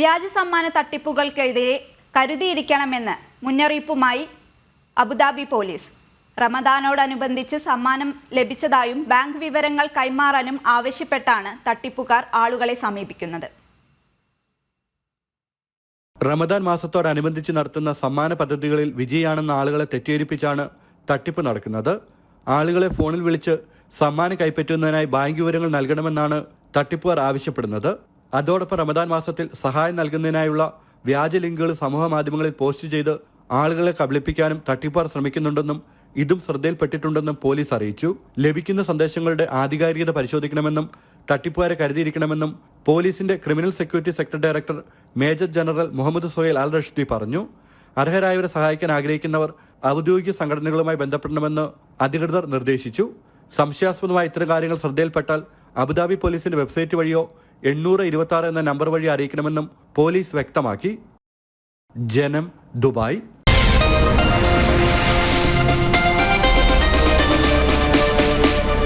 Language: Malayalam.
വ്യാജ സമ്മാന തട്ടിപ്പുകൾക്കെതിരെ കരുതിയിരിക്കണമെന്ന് മുന്നറിയിപ്പുമായി അബുദാബി പോലീസ്. റമദാനോടനുബന്ധിച്ച് സമ്മാനം ലഭിച്ചതായും ബാങ്ക് വിവരങ്ങൾ കൈമാറാനും ആവശ്യപ്പെട്ടാണ് തട്ടിപ്പുകാർ ആളുകളെ സമീപിക്കുന്നത്. റമദാൻ മാസത്തോടനുബന്ധിച്ച് നടത്തുന്ന സമ്മാന പദ്ധതികളിൽ വിജയാണെന്ന ആളുകളെ തെറ്റിദ്ധരിപ്പിച്ചാണ് തട്ടിപ്പ് നടക്കുന്നത്. ആളുകളെ ഫോണിൽ വിളിച്ച് സമ്മാനം കൈപ്പറ്റുന്നതിനായി ബാങ്ക് വിവരങ്ങൾ നൽകണമെന്നാണ് തട്ടിപ്പുകാർ ആവശ്യപ്പെടുന്നത്. അതോടൊപ്പം റമദാൻ മാസത്തിൽ സഹായം നൽകുന്നതിനായുള്ള വ്യാജ ലിങ്കുകൾ സമൂഹ മാധ്യമങ്ങളിൽ പോസ്റ്റ് ചെയ്ത് ആളുകളെ കബളിപ്പിക്കാനും തട്ടിപ്പാർ ശ്രമിക്കുന്നുണ്ടെന്നും ഇതും ശ്രദ്ധയിൽപ്പെട്ടിട്ടുണ്ടെന്നും പോലീസ് അറിയിച്ചു. ലഭിക്കുന്ന സന്ദേശങ്ങളുടെ ആധികാരികത പരിശോധിക്കണമെന്നും തട്ടിപ്പുകാരെ കരുതിയിരിക്കണമെന്നും പോലീസിന്റെ criminal security sector director major general Muhammad Suhail Al Rashdi പറഞ്ഞു. അർഹരായവരെ സഹായിക്കാൻ ആഗ്രഹിക്കുന്നവർ ഔദ്യോഗിക സംഘടനകളുമായി ബന്ധപ്പെടണമെന്ന് അധികൃതർ നിർദ്ദേശിച്ചു. സംശയാസ്പദമായ ഇത്തരം കാര്യങ്ങൾ ശ്രദ്ധയിൽപ്പെട്ടാൽ അബുദാബി പോലീസിന്റെ വെബ്സൈറ്റ് വഴിയോ എണ്ണൂറ് ഇരുപത്തി എന്ന നമ്പർ വഴി അറിയിക്കണമെന്നും പോലീസ് വ്യക്തമാക്കി. ജനം ദുബായ്.